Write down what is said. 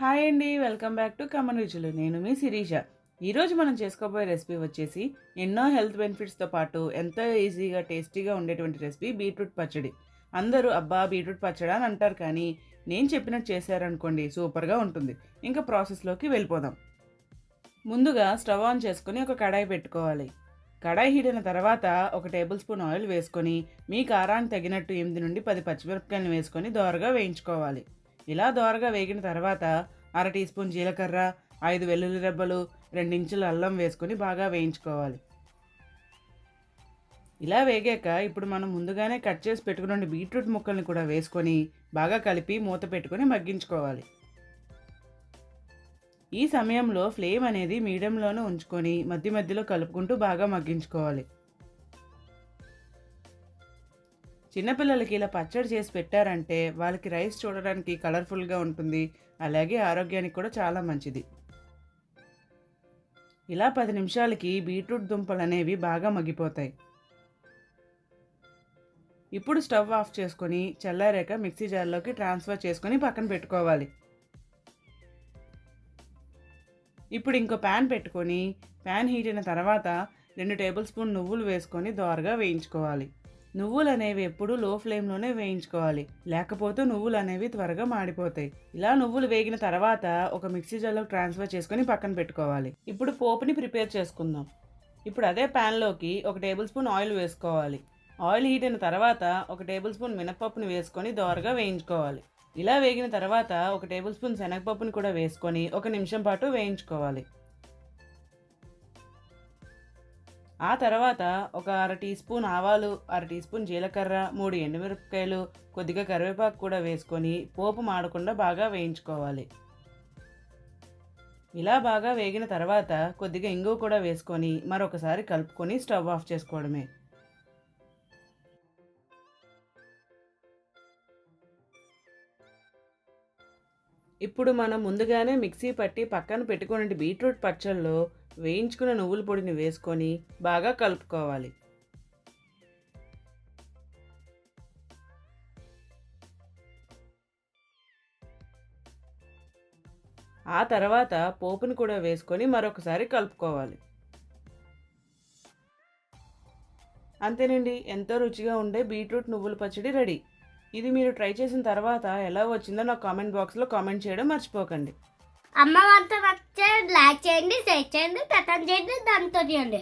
Hi అండి welcome back to come on రుచులు. నేను మీ శిరీష. ఈరోజు మనం చేసుకోబోయే రెసిపీ వచ్చేసి ఎన్నో హెల్త్ బెనిఫిట్స్తో పాటు ఎంతో ఈజీగా టేస్టీగా ఉండేటువంటి రెసిపీ బీట్రూట్ పచ్చడి. అందరూ అబ్బా బీట్రూట్ పచ్చడి అని అంటారు కానీ నేను చెప్పినట్టు చేశారనుకోండి సూపర్గా ఉంటుంది. ఇంకా ప్రాసెస్లోకి వెళ్ళిపోదాం. ముందుగా స్టవ్ ఆన్ చేసుకొని ఒక కడాయి పెట్టుకోవాలి. కడాయి హీడిన తర్వాత ఒక టేబుల్ స్పూన్ ఆయిల్ వేసుకొని మీ కారానికి తగినట్టు ఎనిమిది నుండి పది పచ్చిమిరపకాయలు వేసుకొని దోరగా వేయించుకోవాలి. ఇలా దోరగా వేగిన తర్వాత అర టీ స్పూన్ జీలకర్ర ఐదు వెల్లుల్లి రెబ్బలు రెండించులు అల్లం వేసుకొని బాగా వేయించుకోవాలి. ఇలా వేగాక ఇప్పుడు మనం ముందుగానే కట్ చేసి పెట్టుకున్న బీట్రూట్ ముక్కల్ని కూడా వేసుకొని బాగా కలిపి మూత పెట్టుకొని మగ్గించుకోవాలి. ఈ సమయంలో ఫ్లేమ్ అనేది మీడియంలోనే ఉంచుకొని మధ్య మధ్యలో కలుపుకుంటూ బాగా మగ్గించుకోవాలి. చిన్నపిల్లలకి ఇలా పచ్చడి చేసి పెట్టారంటే వాళ్ళకి రైస్ చూడడానికి కలర్ఫుల్గా ఉంటుంది. అలాగే ఆరోగ్యానికి కూడా చాలా మంచిది. ఇలా పది నిమిషాలకి బీట్రూట్ దుంపలు అనేవి బాగా మగ్గిపోతాయి. ఇప్పుడు స్టవ్ ఆఫ్ చేసుకొని చల్లారాక మిక్సీ జార్లోకి ట్రాన్స్ఫర్ చేసుకొని పక్కన పెట్టుకోవాలి. ఇప్పుడు ఇంకో ప్యాన్ పెట్టుకొని ప్యాన్ హీట్ అయిన తర్వాత రెండు టేబుల్ స్పూన్ నువ్వులు వేసుకొని దోరగా వేయించుకోవాలి. నువ్వులు అనేవి ఎప్పుడు లో ఫ్లేమ్లోనే వేయించుకోవాలి. లేకపోతే నువ్వులు అనేవి త్వరగా మాడిపోతాయి. ఇలా నువ్వులు వేగిన తర్వాత ఒక మిక్సీ జార్లోకి ట్రాన్స్ఫర్ చేసుకొని పక్కన పెట్టుకోవాలి. ఇప్పుడు పోపుని ప్రిపేర్ చేసుకుందాం. ఇప్పుడు అదే ప్యాన్లోకి ఒక టేబుల్ స్పూన్ ఆయిల్ వేసుకోవాలి. ఆయిల్ హీట్ అయిన తర్వాత ఒక టేబుల్ స్పూన్ మినపప్పుని వేసుకొని దోరగా వేయించుకోవాలి. ఇలా వేగిన తర్వాత ఒక టేబుల్ స్పూన్ శనగపప్పుని కూడా వేసుకొని ఒక నిమిషం పాటు వేయించుకోవాలి. ఆ తర్వాత ఒక అర టీ స్పూన్ ఆవాలు అర టీ స్పూన్ జీలకర్ర మూడు ఎండుమిరపకాయలు కొద్దిగా కరివేపాకు కూడా వేసుకొని పోపు మాడకుండా బాగా వేయించుకోవాలి. ఇలా బాగా వేగిన తర్వాత కొద్దిగా ఇంగువ కూడా వేసుకొని మరొకసారి కలుపుకొని స్టవ్ ఆఫ్ చేసుకోవడమే. ఇప్పుడు మనం ముందుగానే మిక్సీ పట్టి పక్కన పెట్టుకున్న బీట్రూట్ పచ్చళ్ళు వేయించుకున్న నువ్వుల పొడిని వేసుకొని బాగా కలుపుకోవాలి. ఆ తర్వాత పోపుని కూడా వేసుకొని మరొకసారి కలుపుకోవాలి. అంతేనండి ఎంతో రుచిగా ఉండే బీట్రూట్ నువ్వుల పచ్చడి రెడీ. ఇది మీరు ట్రై చేసిన తర్వాత ఎలా వచ్చిందో నా కామెంట్ బాక్స్లో కామెంట్ చేయడం మర్చిపోకండి. అమ్మ వంట వచ్చే లైక్ చేయండి షేర్ చేయండి పెట్టండి చేయండి దాంతో చేయండి